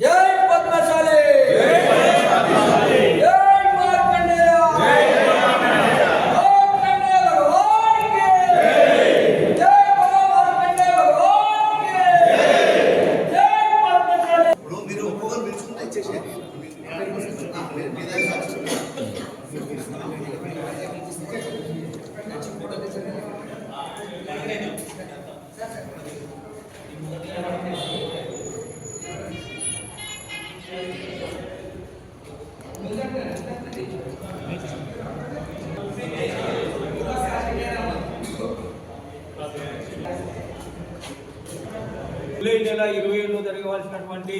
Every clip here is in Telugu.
జై పద్మశాలి జై మార్కండేయ మార్కండేయ భగవానికి జై బలో మార్కండేయ భగవానికి జై పద్మశాలి ఇప్పుడు మీరు ఒక్కొక్కరు పిలుచుకుంటే ఇచ్చేసేయండి ఆ, మీరు మీ దగ్గర సాక్షి. జూలై నెల ఇరవై ఏడులో జరగవలసినటువంటి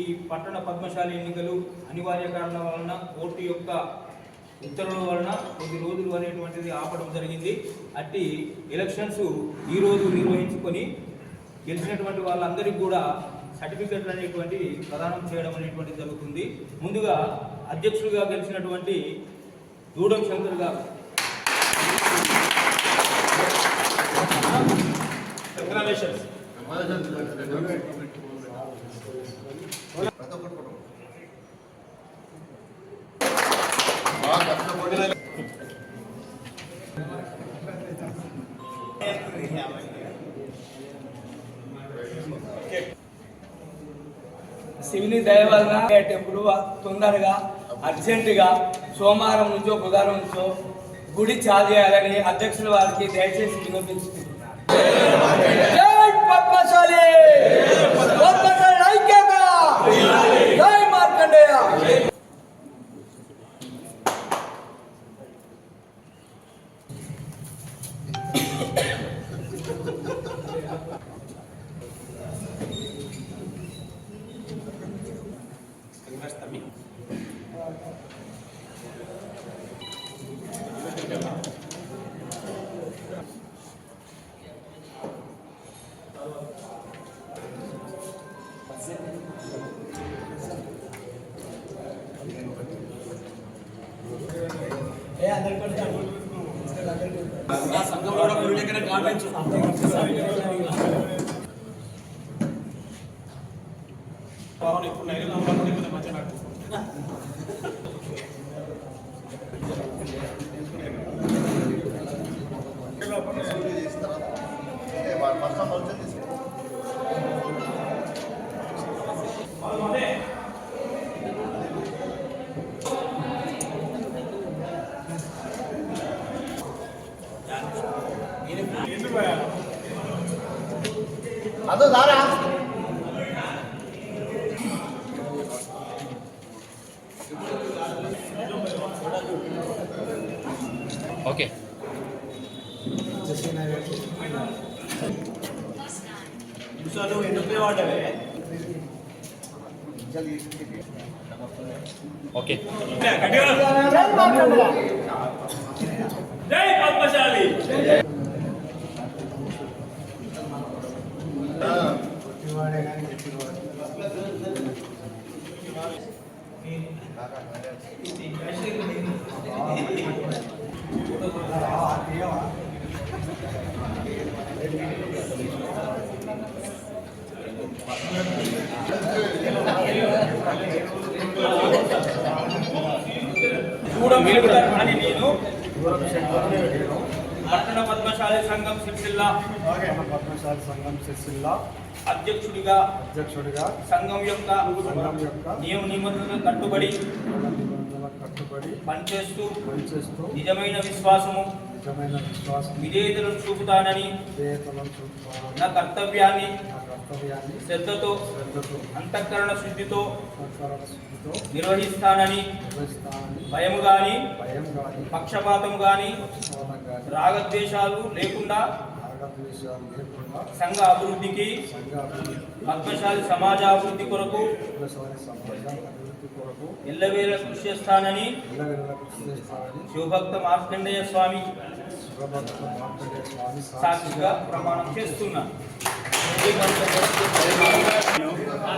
ఈ పట్టణ పద్మశాల ఎన్నికలు అనివార్య కారణాల వలన కోర్టు యొక్క ఉత్తర్వుల వలన కొద్ది రోజులు అనేటువంటిది ఆపడం జరిగింది. అట్టి ఎలక్షన్స్ ఈ రోజు నిర్వహించుకొని గెలిచినటువంటి వాళ్ళందరికీ కూడా సర్టిఫికెట్లు అనేటువంటివి ప్రదానం చేయడం అనేటువంటిది జరుగుతుంది. ముందుగా అధ్యక్షుడిగా గెలిచినటువంటి దూడం శంకర్ గారు. కంగ్రాచులేషన్స్ శివుని దయ వలన టెంపుల్ తొందరగా అర్జెంటుగా సోమవారం నుంచో బుధవారం నుంచో గుడి చాలు చేయాలని అధ్యక్షుల వారికి దయచేసి విన్నపించుకుంటున్నాను అంటే వాళ్ళు first of all okay okay జై పద్మశాలి దూడం అని నేను పట్టణ పద్మశాలి సంఘం సిరిసిల్ల మన పద్మశాలి సంఘం సిరిసిల్ల అధ్యక్షుడిగా అధ్యక్షుడిగా సంఘం యొక్క సంఘం యొక్క నియమ నిబంధనలకు కట్టుబడి కట్టుబడి పనిచేస్తూ పనిచేస్తూ నిజమైన విశ్వాసము నిజమైన విశ్వాసం విధేయతలను చూపుతానని విధేయతలను చూపుతానని నా కర్తవ్యాన్ని నా కర్తవ్యాన్ని శ్రద్ధతో శ్రద్ధతో అంతఃకరణ శుద్ధితో నిర్వహిస్తానని నిర్వహిస్తానని భయము గాని భయం పక్షపాతం గాని పక్షపాతం కానీ రాగద్వేషాలు లేకుండా సంఘ అభివృద్ధికి సంఘ అభివృద్ధి పద్మశాలి సమాజాభివృద్ధి కొరకు పద్మశాలి సమాజం అభివృద్ధి కొరకు ఎల్లవేళ కృషి చేస్తానని శివభక్త మార్కండేయ స్వామి సాక్షిగా ప్రమాణం చేస్తున్నా.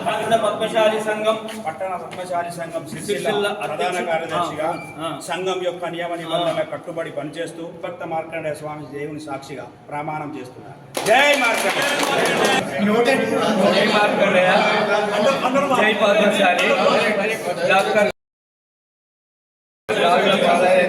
పట్టణ పద్మశాలి సంఘం పట్టణ పద్మశాలి సంఘం సిరిసిల్ల సిరిసిల్ల ప్రధాన అధ్యక్షుడు. కార్యదర్శిగా. సంఘం యొక్క నియమ నిబంధనలకు కట్టుబడి పనిచేస్తూ భక్త మార్కండేయ స్వామి దేవుని సాక్షిగా ప్రమాణం చేస్తున్నారు. జై మార్కండేయ. జై మార్కండేయ. జై పద్మశాలి డాక్టర్ రాజుల బాలయ్య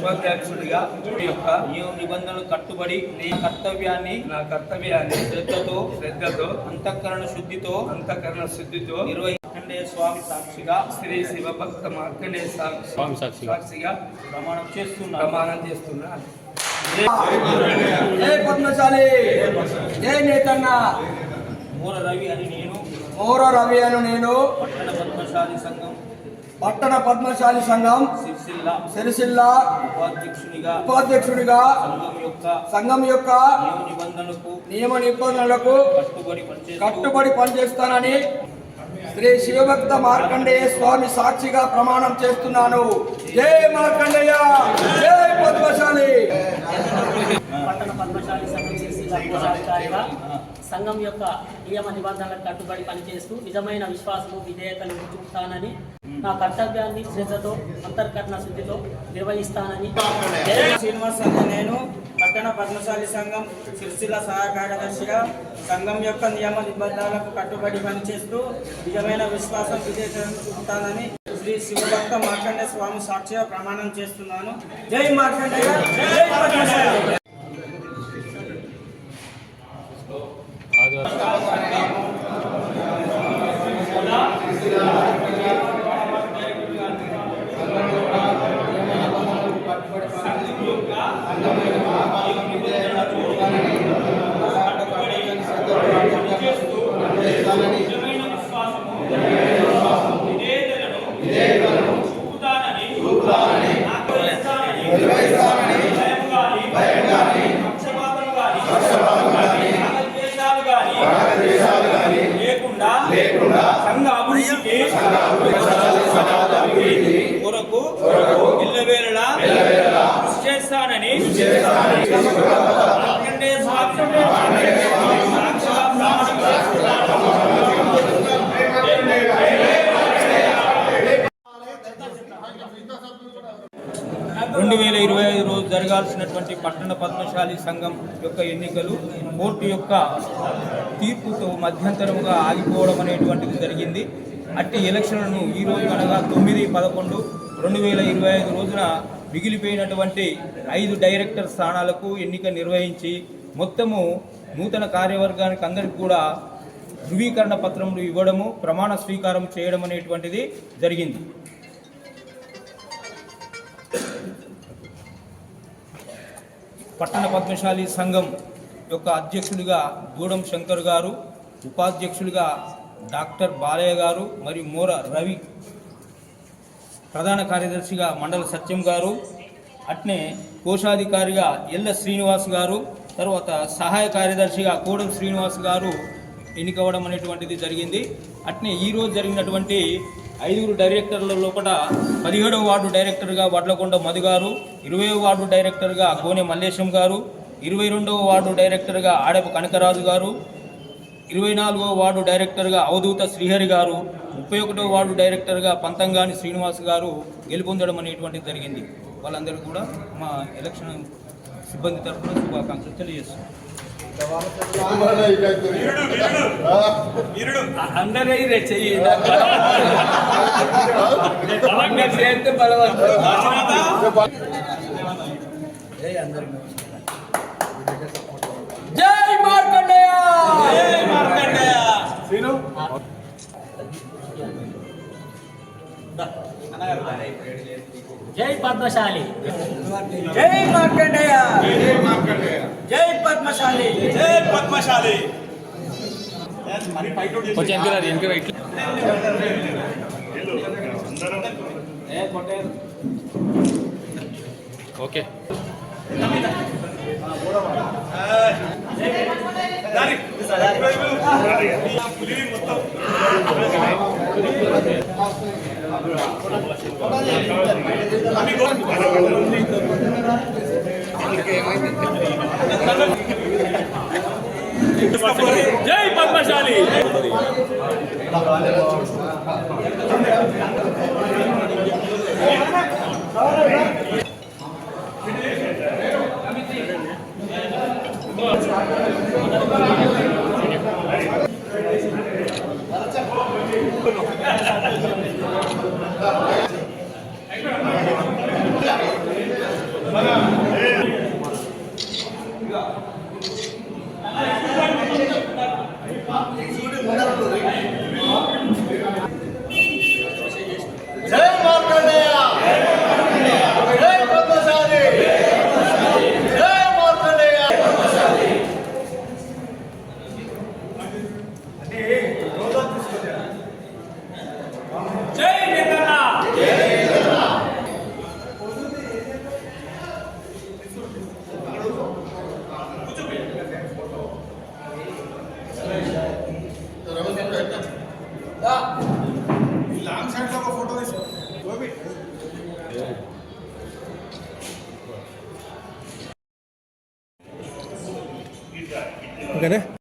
ఉపాధ్యక్షుడిగా మీ యొక్క నియమ నిబంధనలు కట్టుబడి నీ కర్తవ్యాన్ని నా కర్తవ్యాన్ని శ్రద్ధతో శ్రద్ధతో అంతఃకరణ శుద్ధితో అంతఃకరణ శుద్ధితో నిర్వహించండే స్వామి సాక్షిగా శ్రీ శివభక్త మార్కండే సాక్షి సాక్షిగా ప్రమాణం చేస్తున్నారు ప్రమాణం చేస్తున్నాను జై పద్మశాలి! జై నేతన్న! మూల రవి అని నేను. మౌర రవి అను నేను. పట్టణ పద్మశాలి సంఘం. పట్టణ పద్మశాలి సంఘం సిరిసిల్ల ఉపాధ్యక్షునిగా ఉపాధ్యక్షుడిగా సంఘం యొక్క నియమ నిబంధనలకు కట్టుబడి పనిచేస్తూ కట్టుబడి పనిచేస్తానని శ్రీ శివభక్త మార్కండేయ స్వామి సాక్షిగా ప్రమాణం చేస్తున్నాను. జై మార్కండేయ! జై పద్మశాలి! పట్టణ పద్మశాలి సంఘం సిరిసిల్ల కోశాధికారిగా సంఘం యొక్క నియమ నిబంధనలకు కట్టుబడి పనిచేస్తూ నిజమైన విశ్వాసము విధేయతలు చూపుతానని నా కర్తవ్యాన్ని శ్రద్ధతో అంతర్కరణ శుద్ధితో నిర్వహిస్తానని శ్రీనివాస్ నేను పట్టణ పద్మశాలి సంఘం సిరిసిల్ల సహాయ కార్యదర్శిగా సంఘం యొక్క నియమ నిబంధనలకు కట్టుబడి పనిచేస్తూ నిజమైన విశ్వాసం విజేతను చూపుతానని శ్రీ శివభక్త మార్కండే స్వామి సాక్షిగా ప్రమాణం చేస్తున్నాను. జై మార్కండేయ జై పద్మశాలి నిజమైన విశ్వాసము విధేయతలను చూపుతానని నిర్వహిస్తానని భయం గాని పక్షపాతం గాని రాగద్వేషాలు గాని లేకుండా సంఘ అభివృద్ధికి కొరకు ఎల్లవేళలా కృషి చేస్తానని రెండు వేల ఇరవై ఐదు రోజు జరగాల్సినటువంటి పట్టణ పద్మశాలి సంఘం యొక్క ఎన్నికలు కోర్టు యొక్క తీర్పుతో మధ్యంతరముగా ఆగిపోవడం అనేటువంటిది జరిగింది. అట్టి ఎలక్షన్లను ఈరోజు అనగా తొమ్మిది పదకొండు రెండు వేల ఇరవై ఐదు రోజున మిగిలిపోయినటువంటి ఐదు డైరెక్టర్ స్థానాలకు ఎన్నిక నిర్వహించి మొత్తము నూతన కార్యవర్గానికి అందరికీ కూడా ధృవీకరణ పత్రములు ఇవ్వడము ప్రమాణ స్వీకారం చేయడం అనేటువంటిది జరిగింది. పట్టణ పద్మశాలి సంఘం యొక్క అధ్యక్షుడిగా గూడెం శంకర్ గారు ఉపాధ్యక్షుడిగా డాక్టర్ బాలయ్య గారు మరియు మోర రవి ప్రధాన కార్యదర్శిగా మండల సత్యం గారు అట్నే కోశాధికారిగా ఎల్ల శ్రీనివాస్ గారు తర్వాత సహాయ కార్యదర్శిగా కోడం శ్రీనివాస్ గారు ఎన్నికవడం అనేటువంటిది జరిగింది. అట్నే ఈరోజు జరిగినటువంటి ఐదుగురు డైరెక్టర్ల లోపల పదిహేడవ వార్డు డైరెక్టర్గా వడ్లకొండ మధు గారు ఇరవై వార్డు డైరెక్టర్గా గోనె మల్లేశం గారు ఇరవై రెండవ వార్డు డైరెక్టర్గా ఆడపు కనకరాజు గారు ఇరవై నాలుగవ వార్డు డైరెక్టర్గా అవధూత శ్రీహరి గారు ముప్పై ఒకటవ వార్డు డైరెక్టర్గా పంతంగాని శ్రీనివాస్ గారు గెలుపొందడం అనేటువంటిది జరిగింది. వాళ్ళందరూ కూడా మా ఎలక్షన్ సిబ్బంది తరఫున శుభాకాంక్షలు తెలియజేస్తున్నాం. అందరూ చెయ్యి. చేస్తే బలవంతం. జై పద్మశాలి జై మార్కండేయ జై పద్మశాలి జై పద్మశాలి ఏమైంది జై పద్మశాలి జై ya